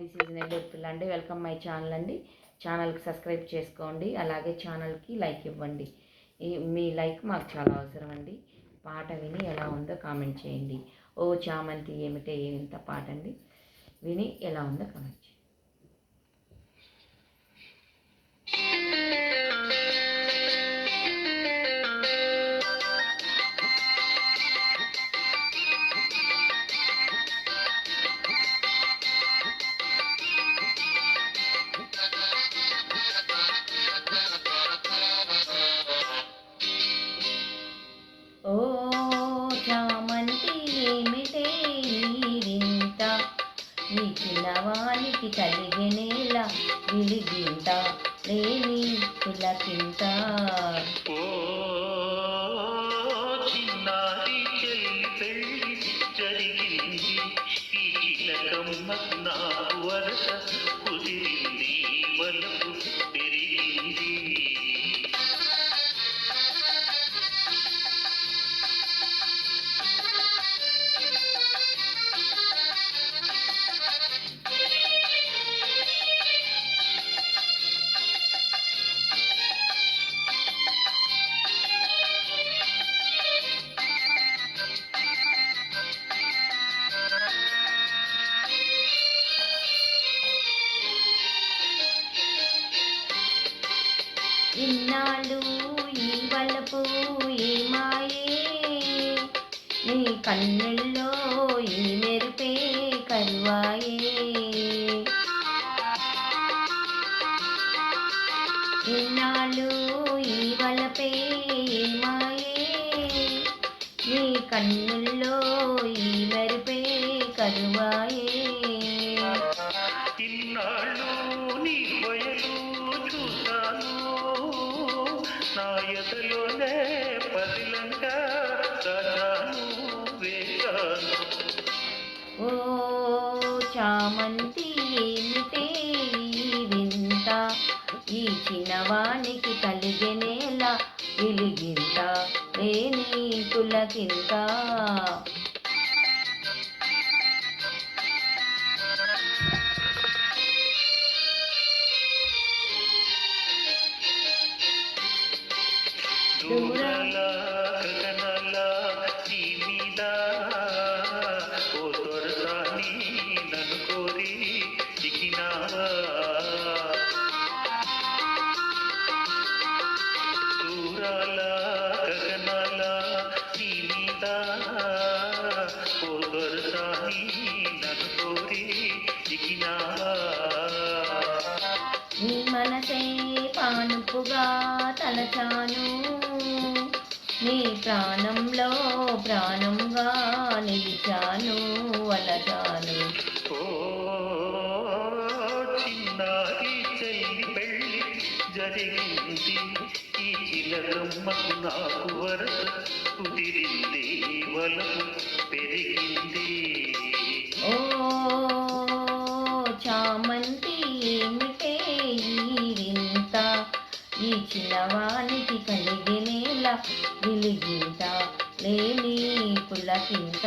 This is Nellore అండి welcome my channel అండి. ఛానల్కి సబ్స్క్రైబ్ చేసుకోండి. అలాగే ఛానల్కి లైక్ ఇవ్వండి. ఈ మీ లైక్ మాకు చాలా అవసరం అండి. పాట విని ఎలా ఉందో కామెంట్ చేయండి. ఓ చామంతి ఏమిటే? ఇంత పాట అండి? విని ఎలా ఉందో కామెంట్ చేయండి. ఓ చామంతి ఏమిటే ఈ వింత చిన్నవానికి కలిగినేల విలిగింత లేని పులకింత. జరిగింది ఈ చిలకమ్మ వరస. ఇన్నాళ్ళు ఈ వలపు ఈ మాయే. నీ కన్నుల్లో ఈ మెరుపే కరువాయే. ఇన్నాళ్ళు ఈ వలపే ఈ మాయే. నీ కన్నుల్లో ఈ మెరుపే కరువాయే. ఓ చామంతి ఏమిటే వింత? ఈ చిన్నవానికి కలిగెనేల వెలిగింత లేని పులకింత దూరాల దూరాల గగనాల నీ ఓ నన్ను కోరి నీ పానుపుగా తలచాను. నీ ప్రాణంలో ప్రాణంగా నిలిచాను. జరిగింది. ఈ చిలకమ్మకు నాకు వరకు కుదిరింది వలకు పెరిగింది. ఓ చామంతి ఏమిటే ఈరింత ఈ చిన్నవానికి కలిగినేలా విలిగింత లేని పులకింత.